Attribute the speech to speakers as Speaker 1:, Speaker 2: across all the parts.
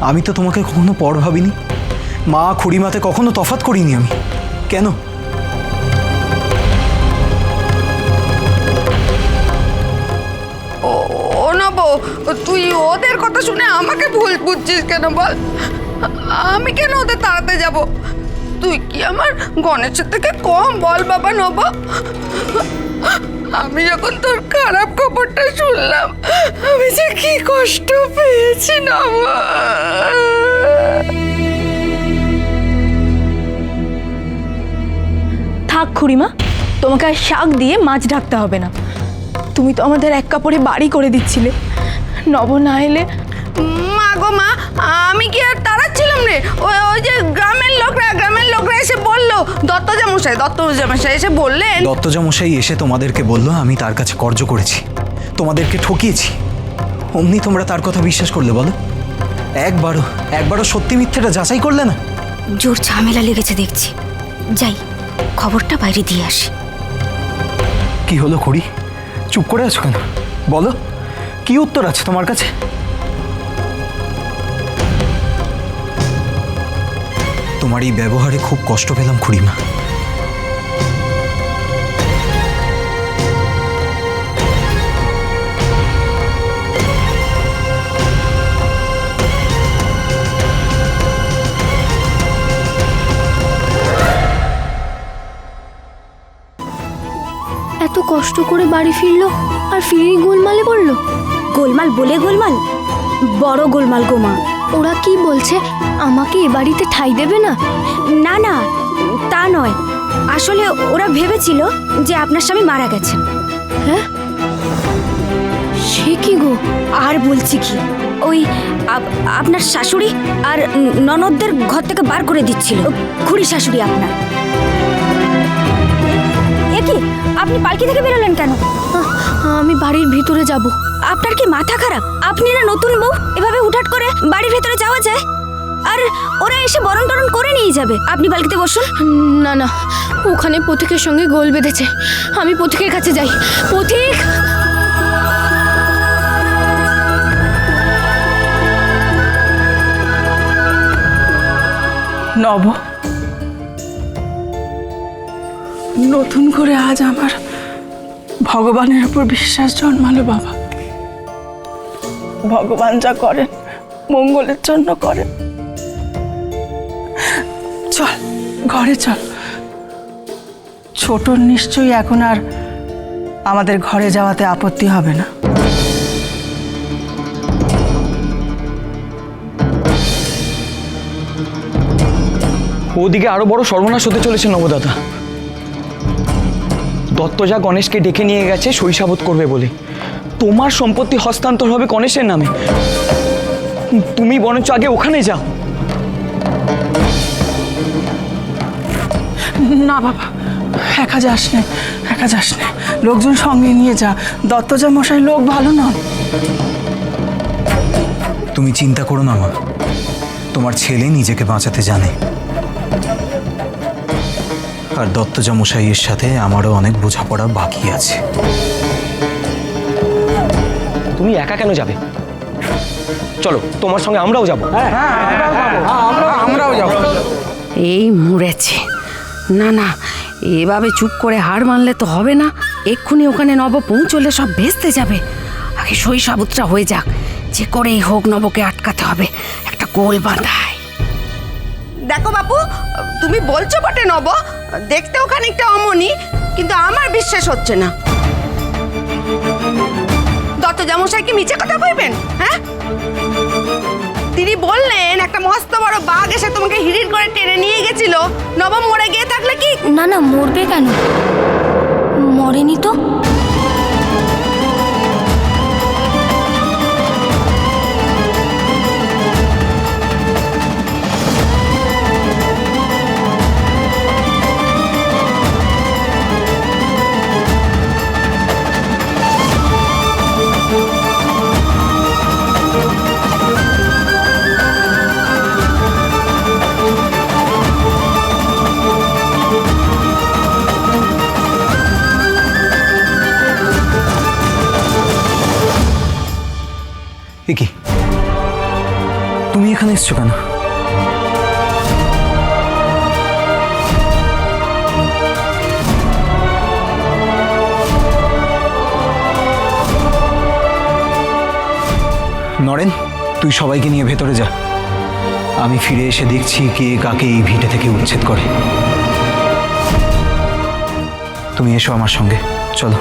Speaker 1: আমি তো তোমাকে কখনো পর ভাবিনি। মা খুড়িমাতে কখনো তফাত করিনি আমি। কেন?
Speaker 2: ও তুই ওদের কথা শুনে আমাকে ভুল বুঝছিস কেন বল? আমি কেন ওদের তাড়াতে যাব? তুই কি আমার গণেশের থেকে কম বল বাবা নব? আমি যখন তোর খারাপ খবরটা শুনলাম, আমি যে কি কষ্ট পেয়েছি না
Speaker 3: থাক খুড়িমা, তোমাকে আর শাক দিয়ে মাছ ঢাকতে হবে না। তুমি তো আমাদের এক কাপড়ে বাড়ি করে দিচ্ছিলে। নব না এলে
Speaker 2: গো মা আমি কি আর তাড়াচ্ছিলাম রে? ওই ওই যে গ্রামের লোকরা গ্রামের লোকরা এসে বলল। দত্ত জামশাই দত্ত জামশাই এসে বললেন
Speaker 1: দত্তজমশাই এসে তোমাদেরকে বলল আমি তার কাছে কর্য করেছি। তোমাদেরকে ঠকিয়েছি। অমনি তোমরা তার কথা বিশ্বাস করলে বলো। একবারও একবারও সত্যি মিথ্যেটা যাচাই করলে না?
Speaker 4: জোর ঝামেলা লেগেছে দেখছি। যাই খবরটা বাইরে দিয়ে আসি।
Speaker 1: কি হলো খুড়ি? চুপ করে আছো কেন? বলো কি উত্তর আছে তোমার কাছে? তোমার এই ব্যবহারে খুব কষ্ট পেলাম খুড়িমা।
Speaker 5: এত কষ্ট করে বাড়ি ফিরলো আর ফিরেই গোলমালে পড়ল?
Speaker 4: গোলমাল বলে গোলমাল? বড় গোলমাল গোমা
Speaker 5: ওরা কি বলছে? আমাকে এ বাড়িতে ঠাই দেবে না?
Speaker 4: না না তা নয়। আসলে ওরা ভেবেছিল যে আপনার স্বামী মারা গেছেন।
Speaker 5: হ্যাঁ? সে কি গো?
Speaker 4: আর বলছি কি ওই আপ- আপনার শাশুড়ি আর ননদদের ঘর থেকে বার করে দিচ্ছিল। খুড়ি শাশুড়ি আপনার। কি? আপনি পালকি থেকে বেরোলেন কেন?
Speaker 5: আমি বাড়ির ভিতরে যাব।
Speaker 4: আপনার কি মাথা খারাপ? আপনি না নতুন বউ? এভাবে হুটহাট করে বাড়ির ভেতরে যাওয়া যায়? আর ওরা এসে বরণ টরণ করে নিয়ে যাবে। আপনি পালকিতে বসুন।
Speaker 5: না না ওখানে পথিকের সঙ্গে গোল বেঁধেছে। আমি পথিকের কাছে যাই। পথিক!
Speaker 6: নব নতুন করে আজ আমার ভগবানের উপর বিশ্বাস জন্মালো বাবা। ভগবান যা করেন, মঙ্গলের জন্য করেন। চল, ঘরে চল। ছোটর নিশ্চয়ই এখন আর আমাদের ঘরে যাওয়াতে আপত্তি হবে না।
Speaker 7: ওদিকে আরও বড় সর্বনাশ হতে চলেছে নবদাতা দত্তজা গণেশকে ডেকে নিয়ে গেছে শৈশাবোধ করবে বলে। তোমার সম্পত্তি হস্তান্তর হবে গণেশের নামে। তুমি বরঞ্চ আগে ওখানে যাও।
Speaker 6: না বাবা একা যাস নে একা যাস নে। লোকজন সঙ্গে নিয়ে যা। দত্তজা মশাই লোক ভালো নন।
Speaker 1: তুমি চিন্তা করো না মা। তোমার ছেলে নিজেকে বাঁচাতে জানে। আর দত্তজমশাইয়ের সাথে আমারও অনেক বোঝাপড়া বাকি আছে।
Speaker 7: তুমি একা কেন যাবে? চলো তোমার সঙ্গে আমরাও যাব।
Speaker 2: এই মুড়েছে না না এভাবে চুপ করে হার মানলে তো হবে না। এক্ষুনি ওখানে নব পৌঁছলে সব ভেস্তে যাবে। আগে শৈশাবুতটা হয়ে যাক। যে করেই হোক নবকে আটকাতে হবে। একটা গোল বাঁধায়। দেখো বাপু তুমি বলছো বটে নব? দেখতেও খানিকটা অমনি, কিন্তু আমার বিশ্বাস হচ্ছে না। দত্ত জামশাই কি মিছে কথা কইবেন হ্যাঁ? তিনি বললেন, একটা মস্ত বড় বাঘ এসে তোমাকে হিড়ির করে টেনে নিয়ে গেছিল। নবম মরে গিয়ে থাকলে কি?
Speaker 5: না না, মরবে কেন? মরেনি তো?
Speaker 1: এখানে এসছো কেন? নরেন, তুই সবাইকে নিয়ে ভেতরে যা। আমি ফিরে এসে দেখছি কে কাকে এই ভিটে থেকে উচ্ছেদ করে। তুমি এসো আমার সঙ্গে। চলো।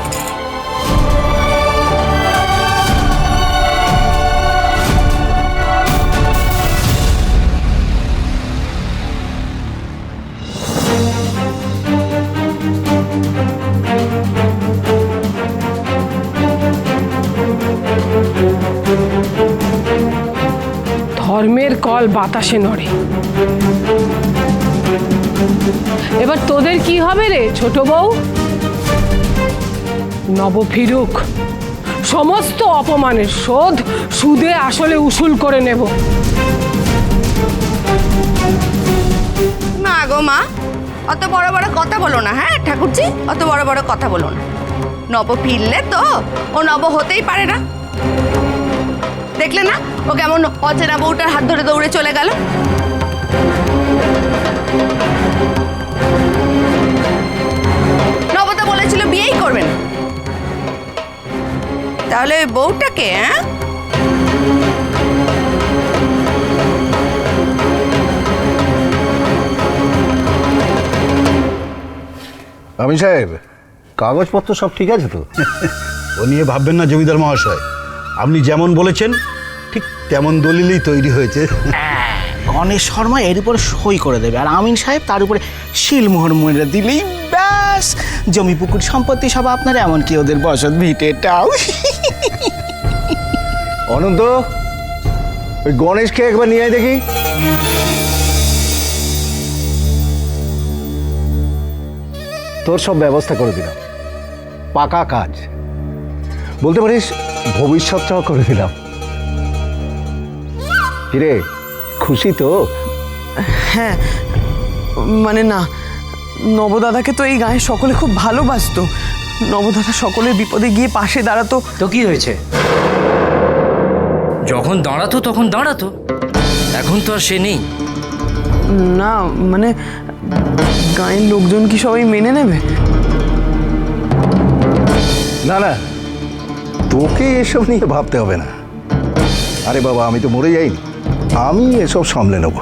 Speaker 8: কল বাতাসে নড়ে। এবার তোদের কি হবে রে, ছোট বউ? নব ফিরুক সমস্ত অপমানের শোধ সুদে আসলে উসুল করে নেব।
Speaker 2: না গো মা, অত বড় বড় কথা বলো না হ্যাঁ ঠাকুরজি? অত বড় বড় কথা বলো না। নব ফিরলে তো ও নব হতেই পারে না। দেখলে না? ও কেমন অচেনা বউটার হাত ধরে দৌড়ে চলে গেল। নবতা বলেছিল বিয়েই করবে না। তাহলে ওই বউটাকে হ্যাঁ
Speaker 9: আমি সাহেব কাগজপত্র সব ঠিক আছে তো? ও নিয়ে ভাববেন না জমিদার মহাশয়। আপনি যেমন বলেছেন ঠিক তেমন দলিলই তৈরি হয়েছে।
Speaker 10: গণেশ শর্মা এর উপরে সই করে দেবে। আর আমিন সাহেব তার উপরে শিলমোহর মরে দিলেই ব্যাস। জমি পুকুর সম্পত্তি সব আপনার এমনকি ওদের বসত ভিটেটাও
Speaker 9: অনন্ত ওই গণেশকে একবার নিয়ে আয় দেখি। তোর সব ব্যবস্থা করে দিলাম। পাকা কাজ। বলতে পারিস ভবিষ্যৎটাও করে দিলাম। কিরে খুশি তো?
Speaker 6: হ্যাঁ মানে না নবদাদাকে তো এই গায়ে সকলে খুব ভালোবাসতো। নবদাদা সকলের বিপদে গিয়ে পাশে দাঁড়াতো।
Speaker 11: তো কি হয়েছে? যখন দাঁড়াতো তখন দাঁড়াতো। এখন তো আর সে নেই।
Speaker 6: না মানে গায়ের লোকজন কি সবাই মেনে নেবে?
Speaker 9: না না তোকে এসব নিয়ে ভাবতে হবে না। আরে বাবা আমি তো মরে যাইনি। আমি এসব সামলে নেব।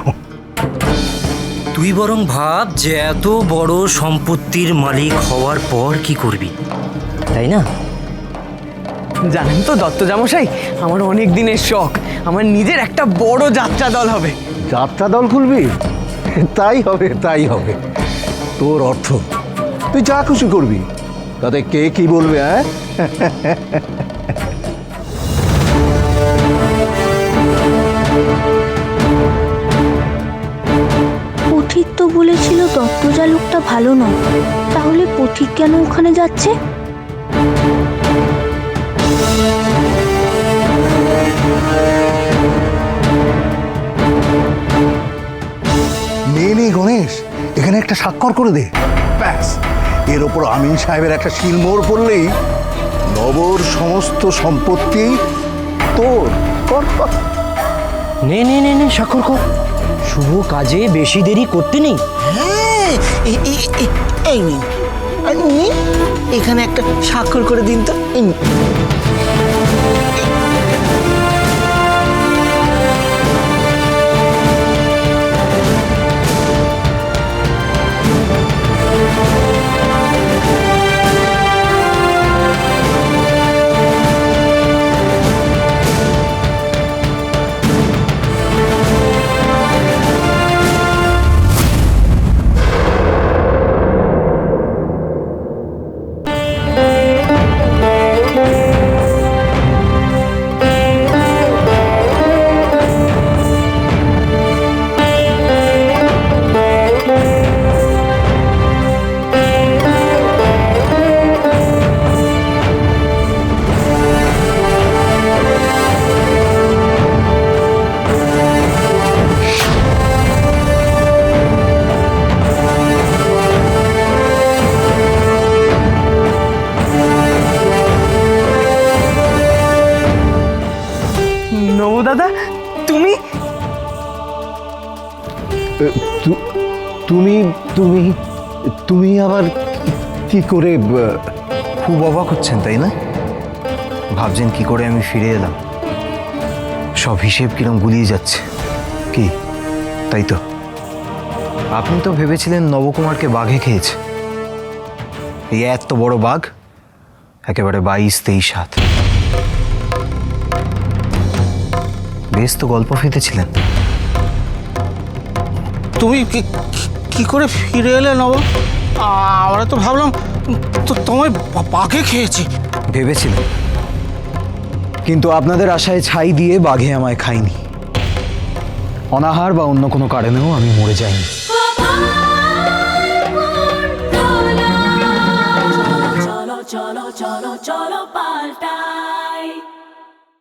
Speaker 11: তুই বরং ভাব যে এত বড় সম্পত্তির মালিক হওয়ার পর কি করবি তাই না?
Speaker 6: জানেন তো দত্ত জামশাই আমার অনেক দিনের শখ। আমার নিজের একটা বড় যাত্রা দল হবে।
Speaker 9: যাত্রা দল খুলবি? তাই হবে তাই হবে। তোর অর্থ। তুই যা খুশি করবি। তাতে কে কি বলবে হ্যাঁ?
Speaker 4: বলেছিল দত্তজা লোকটা ভালো নয়। তাহলে পথিক কেন ওখানে যাচ্ছে?
Speaker 9: নে নে গণেশ এখানে একটা স্বাক্ষর করে দে। ব্যাস এর ওপর আমিন সাহেবের একটা শিলমোহর পড়লেই নবর সমস্ত সম্পত্তি তোর।
Speaker 11: নে নে নে স্বাক্ষর কর। শুভ কাজে বেশি দেরি করতে নেই।
Speaker 10: হ্যাঁ এই- এখানে একটা স্বাক্ষর করে দিন তো। বউ দাদা,
Speaker 9: তুমি? তুমি তুমি তুমি আবার কি করে
Speaker 1: খুব অবাক হচ্ছেন, তাই না? ভাবছেন কি করে আমি ফিরে এলাম। সব হিসেব কিরম গুলিয়ে যাচ্ছে। কি? তাই তো। আপনি তো ভেবেছিলেন নবকুমারকে বাঘে খেয়েছে। এই এত বড় বাঘ, একেবারে বাইশ তেইশ হাত। বেশ তো গল্প ফেতেছিলেন
Speaker 10: তুমি কি কি- করে ফিরে এলে নব আমরা তো ভাবলাম তো তোমায় বাঘে খেয়েছি।
Speaker 1: ভেবেছিলেন কিন্তু আপনাদের আশায় ছাই দিয়ে বাঘে আমায় খাইনি অনাহার বা অন্য কোনো কারণেও আমি মরে যাইনি।
Speaker 12: cholo, cholo, cholo, cholo, palta.